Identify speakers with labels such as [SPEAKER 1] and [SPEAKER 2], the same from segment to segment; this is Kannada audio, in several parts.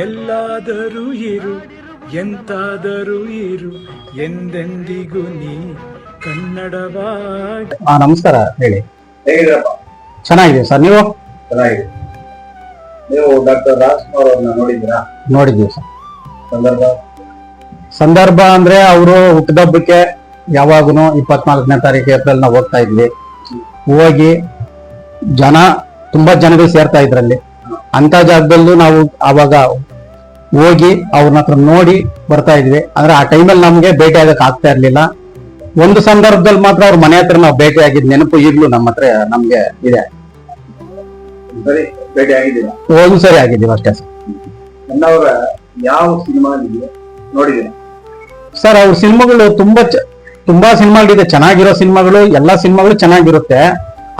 [SPEAKER 1] ಎಲ್ಲಾದರೂ ಇರು ಎಂತಾದರೂ ಇರು ಎಂದೆಂದಿಗೂ ನೀ ಕನ್ನಡವಾಗಿ
[SPEAKER 2] ಹಾ ನಮಸ್ಕಾರ ಹೇಳಿ.
[SPEAKER 3] ಹೇಗಿರಪ್ಪ
[SPEAKER 2] ಚೆನ್ನಾಗಿದೆ ಸರ್ ನೀವು?
[SPEAKER 3] ಚೆನ್ನಾಗಿದೆ ನೀವು ಡಾಕ್ಟರ್ ರಾಜ್ಕುಮಾರ್ ಅವ್ರನ್ನ ನೋಡಿದ್ದೀರಾ?
[SPEAKER 2] ನೋಡಿದ್ದೀವಿ ಸರ್.
[SPEAKER 3] ಸಂದರ್ಭ?
[SPEAKER 2] ಸಂದರ್ಭ ಅಂದ್ರೆ ಅವರು ಹುಟ್ಟಿದಬ್ಬಕ್ಕೆ ಯಾವಾಗೂ ಇಪ್ಪತ್ನಾಲ್ಕನೇ ತಾರೀಕು ಏಪ್ರಿಲ್ ನಾವು ಹೋಗ್ತಾ ಇದ್ವಿ. ಹೋಗಿ ಜನ ತುಂಬಾ ಜನಗಳು ಸೇರ್ತಾ ಇದ್ರಲ್ಲಿ. ಅಂತ ಜಾಗದಲ್ಲೂ ನಾವು ಅವಾಗ ಹೋಗಿ ಅವ್ರನ್ನ ಹತ್ರ ನೋಡಿ ಬರ್ತಾ ಇದ್ವಿ. ಅಂದ್ರೆ ಆ ಟೈಮಲ್ಲಿ ನಮ್ಗೆ ಭೇಟಿ ಆಗಕ್ ಆಗ್ತಾ ಇರ್ಲಿಲ್ಲ. ಒಂದು ಸಂದರ್ಭದಲ್ಲಿ ಮಾತ್ರ ಅವ್ರ ಮನೆ ಹತ್ರ ನಾವು ಭೇಟಿ ಆಗಿದ್ ನೆನಪು ಈಗ್ಲೂ ನಮ್ಮ ಹತ್ರ ನಮ್ಗೆ ಇದೆ. ಒಂದು ಸರಿ ಆಗಿದ್ದೀವಿ ಅಷ್ಟೇ ಸರ್.
[SPEAKER 3] ಯಾವ ಸಿನಿಮಾ ನೋಡಿದ್ರೆ
[SPEAKER 2] ಸರ್ ಅವ್ರ ಸಿನಿಮಾಗಳು ತುಂಬಾ ತುಂಬಾ ಸಿನಿಮಾಗಳಿದೆ. ಚೆನ್ನಾಗಿರೋ ಸಿನಿಮಾಗಳು ಎಲ್ಲಾ ಸಿನಿಮಾಗಳು ಚೆನ್ನಾಗಿರುತ್ತೆ.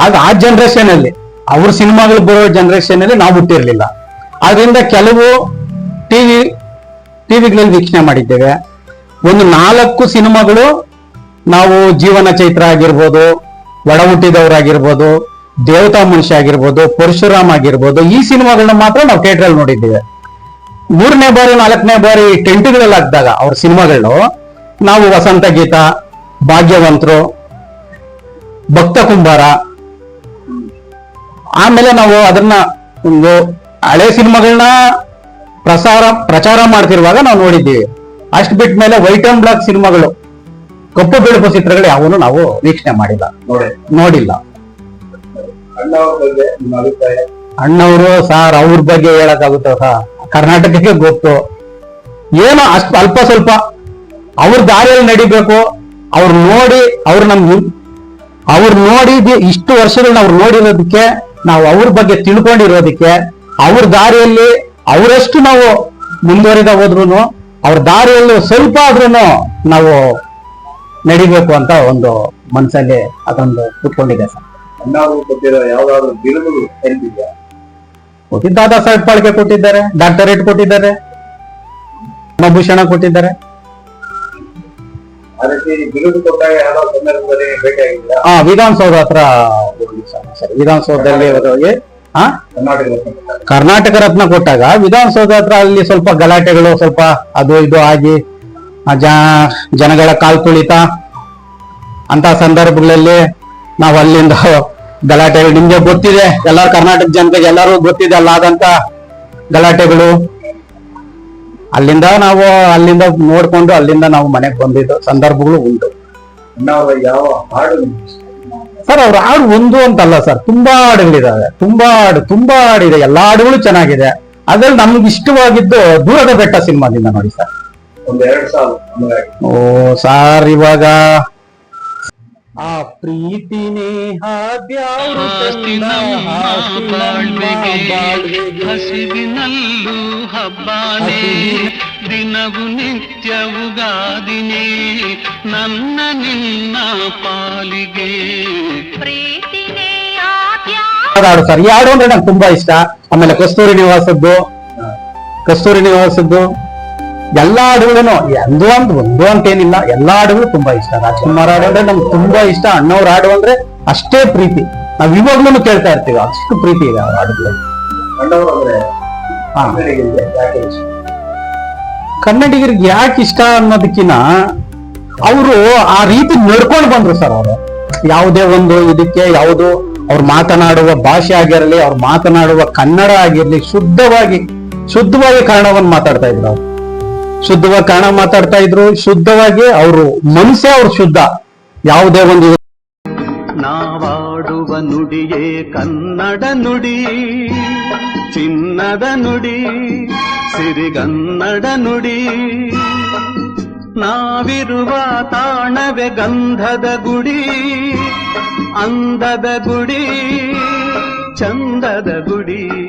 [SPEAKER 2] ಆಗ ಆ ಜನರೇಷನ್ ಅಲ್ಲಿ ಅವ್ರ ಸಿನಿಮಾಗಳು ಬರೋ ಜನರೇಷನ್ ಅಲ್ಲಿ ನಾವು ಹುಟ್ಟಿರ್ಲಿಲ್ಲ. ಆದ್ರಿಂದ ಕೆಲವು ಟಿವಿ ಟಿವಿಗಳಲ್ಲಿ ವೀಕ್ಷಣೆ ಮಾಡಿದ್ದೇವೆ. ಒಂದು ನಾಲ್ಕು ಸಿನಿಮಾಗಳು ನಾವು ಜೀವನ ಚೈತ್ರ ಆಗಿರ್ಬೋದು ಒಡ ಹುಟ್ಟಿದವರಾಗಿರ್ಬೋದು ದೇವತಾ ಮನುಷ್ಯ ಆಗಿರ್ಬೋದು, ಪರಶುರಾಮ್ ಆಗಿರ್ಬೋದು, ಈ ಸಿನಿಮಾಗಳನ್ನ ಮಾತ್ರ ನಾವು ಥಿಯೇಟರ್ ಅಲ್ಲಿ ನೋಡಿದ್ದೇವೆ. ಮೂರನೇ ಬಾರಿ, ನಾಲ್ಕನೇ ಬಾರಿ ಟೆಂಟ್ಗಳಲ್ಲಿ ಹಾಕಿದಾಗ ಅವ್ರ ಸಿನಿಮಾಗಳು, ನಾವು ವಸಂತ ಗೀತ, ಭಾಗ್ಯವಂತರು, ಭಕ್ತ ಕುಂಬಾರ ಆಮೇಲೆ ನಾವು ಅದನ್ನ ಒಂದು ಹಳೆ ಸಿನಿಮಾಗಳನ್ನ ಪ್ರಸಾರ, ಪ್ರಚಾರ ಮಾಡ್ತಿರುವಾಗ ನಾವು ನೋಡಿದ್ದೀವಿ. ಅಷ್ಟು ಬಿಟ್ಟ ಮೇಲೆ ವೈಟ್ ಅಂಡ್ ಬ್ಲಾಕ್ ಸಿನಿಮಾಗಳು, ಕಪ್ಪು ಬೆಳಕು ಚಿತ್ರಗಳು ಯಾವನು ನಾವು ವೀಕ್ಷಣೆ ಮಾಡಿಲ್ಲ,
[SPEAKER 3] ನೋಡಿ,
[SPEAKER 2] ನೋಡಿಲ್ಲ.
[SPEAKER 3] ಅಣ್ಣವ್ರ
[SPEAKER 2] ಸಾರ್ ಅವ್ರ ಬಗ್ಗೆ ಹೇಳಕ್ಕಾಗುತ್ತ ಕರ್ನಾಟಕಕ್ಕೆ ಗೊತ್ತು. ಏನೋ ಅಷ್ಟು ಅಲ್ಪ ಸ್ವಲ್ಪ ಅವ್ರ ದಾರಿಯಲ್ಲಿ ನಡಿಬೇಕು, ಅವ್ರು ನೋಡಿ, ಅವ್ರು ನಮ್ಗೆ ಅವ್ರು ನೋಡಿದ ಇಷ್ಟು ವರ್ಷಗಳನ್ನ ಅವ್ರು ನೋಡಿರೋದಕ್ಕೆ ನಾವು ಅವ್ರ ಬಗ್ಗೆ ತಿಳ್ಕೊಂಡಿರೋದಕ್ಕೆ ಅವ್ರ ದಾರಿಯಲ್ಲಿ ಅವರಷ್ಟು ನಾವು ಮುಂದುವರಿದ ಹೋದ್ರು ಅವ್ರ ದಾರಿಯಲ್ಲಿ ಸ್ವಲ್ಪ ಆದ್ರೂ ನಾವು ನಡಿಬೇಕು ಅಂತ ಒಂದು ಮನಸ್ಸಲ್ಲಿ ಅದೊಂದು ಕೂತ್ಕೊಂಡಿದೆ ಸರ್. ಕೊಟ್ಟಿದ್ದು ದಾದಾ ಸಾಹೇಬ್ ಪಾಳ್ಕೆ ಕೊಟ್ಟಿದ್ದಾರೆ ಡಾಕ್ಟರೇಟ್ ಕೊಟ್ಟಿದ್ದಾರೆ ಮಭೂಷಣ ಕೊಟ್ಟಿದ್ದಾರೆ. ವಿಧಾನಸೌಧ ಹತ್ರ ಸರ್, ವಿಧಾನಸೌಧದಲ್ಲಿ ಹೋಗಿ
[SPEAKER 3] ಕರ್ನಾಟಕ ರತ್ನ ಕೊಟ್ಟಾಗ.
[SPEAKER 2] ವಿಧಾನಸೌಧ ಹತ್ರ ಅಲ್ಲಿ ಸ್ವಲ್ಪ ಗಲಾಟೆಗಳು ಸ್ವಲ್ಪ ಅದು ಇದು ಆಗಿ ಜನಗಳ ಕಾಲ್ ತುಳಿತ ಅಂತ ಸಂದರ್ಭಗಳಲ್ಲಿ ನಾವು ಅಲ್ಲಿಂದ ಗಲಾಟೆಗಳು. ನಿಮ್ಗೆ ಗೊತ್ತಿದೆ ಎಲ್ಲ ಕರ್ನಾಟಕ ಜನತೆಗೆ ಎಲ್ಲರೂ ಗೊತ್ತಿದೆ ಅಲ್ಲಾದಂತ ಗಲಾಟೆಗಳು. ಅಲ್ಲಿಂದ ನಾವು ಅಲ್ಲಿಂದ ನೋಡ್ಕೊಂಡು ಅಲ್ಲಿಂದ ನಾವು ಮನೆಗೆ ಬಂದಿದ್ದ. ಸಂದರ್ಭಗಳು ಉಂಟು.
[SPEAKER 3] ಯಾವ ಹಾಡು
[SPEAKER 2] ಸರ್ ಅವ್ರ ಹಾಡು ಒಂದು ಅಂತಲ್ಲ ಸರ್. ತುಂಬಾ ಹಾಡುಗಳಿದಾವೆ. ತುಂಬಾ ಹಾಡು ತುಂಬಾ ಹಾಡಿದೆ. ಎಲ್ಲಾ ಹಾಡುಗಳು ಚೆನ್ನಾಗಿದೆ. ಅದ್ರಲ್ಲಿ ನಮ್ಗೆ ಇಷ್ಟವಾಗಿದ್ದು ದೂರದ ಬೆಟ್ಟ ಸಿನಿಮಾದಿಂದ ನೋಡಿ ಸರ್.
[SPEAKER 3] ಒಂದ್ ಎರಡ್ ಸಾವಿರ
[SPEAKER 2] ಓ ಸಾರ್ ಇವಾಗ ಆ ಪ್ರೀತಿನೇ ಹಾದ್ಯಾವ್ರು
[SPEAKER 4] ಆಸ್ತಿ
[SPEAKER 2] ತಂದ
[SPEAKER 4] ನಮ್ಮ
[SPEAKER 2] ಆಸ್ತಿ ನಮ್ಮ
[SPEAKER 4] ಬಾಳ್ವೆಗೆ
[SPEAKER 2] ಬಾಳ್ವೆಗೆ.
[SPEAKER 4] ಹಸಿವಿನಲ್ಲೂ ಹಬ್ಬಾನೇ ದಿನವು ನಿತ್ಯವುಗಾದಿನೇ ನನ್ನ ನಿನ್ನ ಪಾಲಿಗೆ
[SPEAKER 5] ಪ್ರೀತಿನೇ
[SPEAKER 2] ಹಾಡು ಸರ್ ಈ ಹಾಡು ಅಂದ್ರೆ ನಂಗೆ ತುಂಬಾ ಇಷ್ಟ ಆಮೇಲೆ ಕಸ್ತೂರಿ ನಿವಾಸದ್ದು ಕಸ್ತೂರಿ ನಿವಾಸದ್ದು ಎಲ್ಲಾ ಹಾಡುಗಳನ್ನು ಎಂದು ಅಂತ ಒಂದು ಅಂತೇನಿಲ್ಲ. ಎಲ್ಲಾ ಹಾಡುಗಳು ತುಂಬಾ ಇಷ್ಟ. ರಾಜ್ಕುಮಾರ್ ಹಾಡು ಅಂದ್ರೆ ನಮ್ಗೆ ತುಂಬಾ ಇಷ್ಟ. ಅಣ್ಣವ್ರ ಹಾಡು ಅಂದ್ರೆ ಅಷ್ಟೇ ಪ್ರೀತಿ. ನಾವ್ ಇವಾಗ್ಲೂ ಕೇಳ್ತಾ ಇರ್ತೀವಿ ಅಷ್ಟು ಪ್ರೀತಿ ಇದೆ ಅವ್ರ ಹಾಡುಗಳು. ಕನ್ನಡಿಗರಿಗೆ ಯಾಕೆ ಇಷ್ಟ? ಅನ್ನೋದಕ್ಕಿಂತ ಅವರು ಆ ರೀತಿ ನಡ್ಕೊಂಡು ಬಂದ್ರು ಸರ್ ಅವರು. ಯಾವುದೇ ಒಂದು ಇದಕ್ಕೆ ಯಾವುದು ಅವ್ರು ಮಾತನಾಡುವ ಭಾಷೆ ಆಗಿರಲಿ ಅವ್ರು ಮಾತನಾಡುವ ಕನ್ನಡ ಆಗಿರ್ಲಿ ಶುದ್ಧವಾಗಿ ಶುದ್ಧವಾಗಿ ಕನ್ನಡವನ್ನು ಮಾತಾಡ್ತಾ ಇದ್ರು ಅವ್ರು. ಶುದ್ಧವಾಗಿ ಕನ್ನಡ ಮಾತಾಡ್ತಾ ಇದ್ರು. ಶುದ್ಧವಾಗಿ ಅವರು ಮನಸ್ಸೇ ಅವ್ರು ಶುದ್ಧ. ಯಾವುದೇ ಒಂದು
[SPEAKER 4] ನಾವಾಡುವ ನುಡಿಯೇ ಕನ್ನಡ ನುಡಿ, ಚಿನ್ನದ ನುಡಿ, ಸಿರಿಗನ್ನಡ ನುಡಿ. ನಾವಿರುವ ತಾಣವೇ ಗಂಧದ ಗುಡಿ, ಅಂದದ ಗುಡಿ, ಚಂದದ ಗುಡಿ.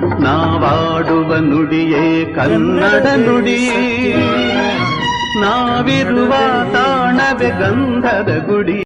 [SPEAKER 4] ನಾವಾಡುವ ನುಡಿಯೇ ಕನ್ನಡ ನುಡಿ ನಾವಿರುವ ತಾಣವೇ ಗಂಧದ ಗುಡಿ.